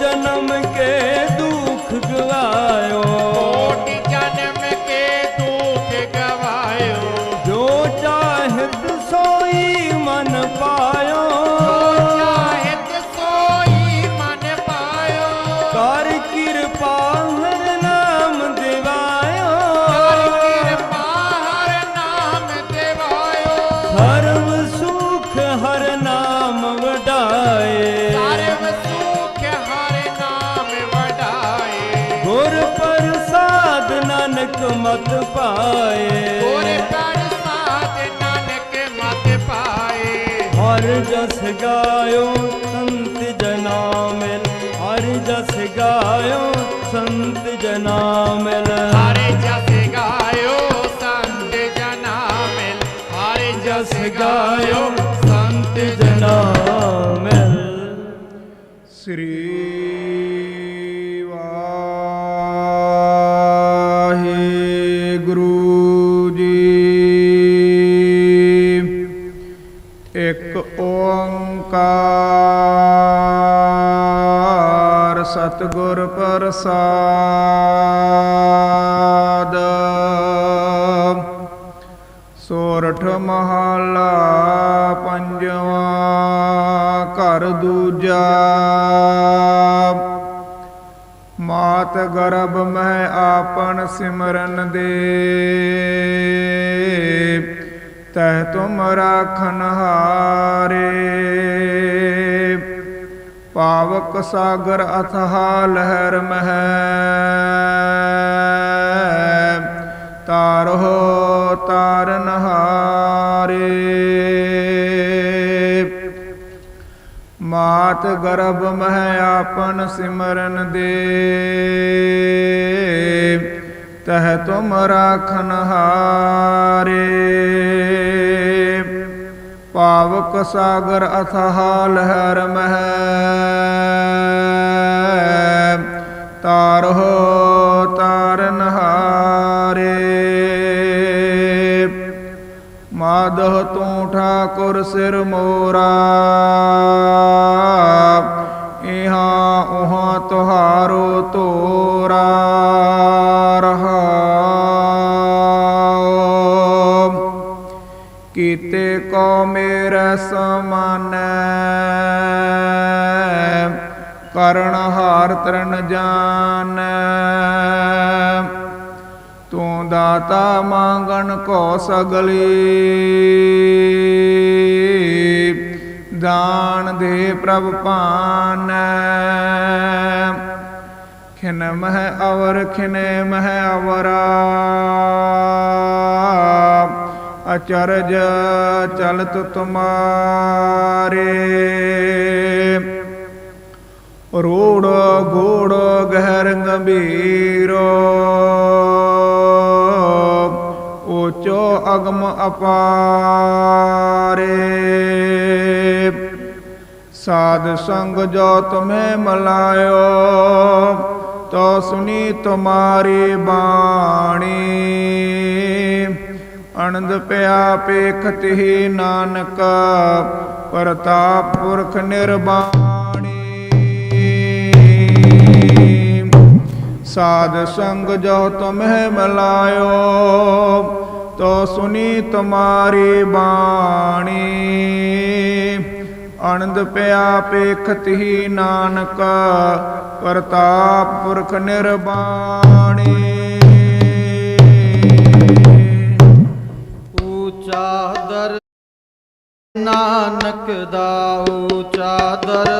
जन्म ਮਤ ਪਾਏ। ਤੋਰੇ ਪੈੜ ਸਾਧ ਨਾਨਕ ਮਤ ਪਾਏ। ਹਰ ਜਸ ਗਾਇਓ ਸੰਤ ਜਨਾ ਮਿਲ ਹਰ ਜਸ ਗਾਇਓ ਸੰਤ ਜਨਾ ਮਿਲ ਹਾਰੇ ਜਸ ਗਾਇਓ ਸੰਤ ਜਨਾ ਮਿਲ ਹਾਰੇ ਜਸ ਗਾਇਓ ਸੰਤ ਜਨਾ ਮਿਲ ਸ੍ਰੀ ਵਾਹਿਗੁਰੂ ਜੀ। ਇੱਕ ਓੰਕਾਰ ਸਤਿਗੁਰ ਪ੍ਰਸਾਦ। ਸੋਰਠ ਮਹਲਾ ਪੰਜਵਾਂ ਘਰ ਦੂਜਾ। ਮਾਤ ਗਰਭ ਮੈਂ ਆਪਨ ਸਿਮਰਨ ਦੇ। ਤਹ ਤੁਮ ਰਾਖਨ ਹਾਰੇ। ਪਾਵਕ ਸਾਗਰ ਅਥਾ ਲਹਿਰ ਮਹਿ। ਤਾਰੋ ਤਾਰ ਮਾਤ ਗਰਭ ਮਹਿ ਆਪਨ ਸਿਮਰਨ ਦੇ। ਤਹ ਤੁਮ ਰਾਖਨ ਹਾਰੇ। ਪਾਵਕ ਸਾਗਰ ਅਥਾਹ ਲਹਿਰ ਮਹਿ। ਮਾਧਵ ਤੂੰ ਠਾਕੁਰ ਸਿਰ ਮੋਰਾ। ਇਹਾਂ ਉਹਾ ਤੁਹਾਰੋ ਤੋਰਾ ਰਹਾਉ। ਕੀਤੇ ਕੋ ਮੇਰੇ ਸਮਾਨੈ ਕਰਣ ਹਾਰ ਤਰਨ ਜਾਣੈ ਤੂੰ ਦਾਤਾ ਮੰਗਣ ਕੋ ਸਗਲੀ। ਦਾਨ ਦੇ ਪ੍ਰਭ ਪਾਨ। ਖਿਨ ਮਹਿ ਅਵਰ, ਖਿਨੇ ਮਹਿ ਅਵਰਾ। ਅਚਰਜ ਚਲਤ ਤੁਮਾਰੇ। ਰੂੜ ਗੂੜ ਗਹਿਰ ਗੰਭੀਰੋ। ਊਚੋ ਅਗਮ ਅਪਾਰੇ। ਸਾਧ ਸੰਗ ਜੋ ਤੁਮੇ ਮਲਾਇਓ, ਤੋ ਸੁਨੀ ਤੁਮਾਰੀ ਬਾਣੀ। ਅਨੰਦ ਪਿਆ ਪੇਖਤ ਹੀ ਨਾਨਕ, ਪ੍ਰਤਾਪ ਪੁਰਖ ਨਿਰਬਾਣੀ। ਸਾਧ ਸੰਗ ਜੋ ਤੁਮਹਿ ਮਲਾਇਓ ਤੋ ਸੁਨੀ ਤੁਮਾਰੀ ਬਾਣੀ। ਆਨੰਦ ਪਿਆ ਪੇਖਤ ਹੀ ਨਾਨਕ, ਪ੍ਰਤਾਪ ਪੁਰਖ ਨਿਰਬਾਣੀ। ਊਚਾ ਦਰ ਨਾਨਕ ਦਾ, ਊਚਾ ਦਰ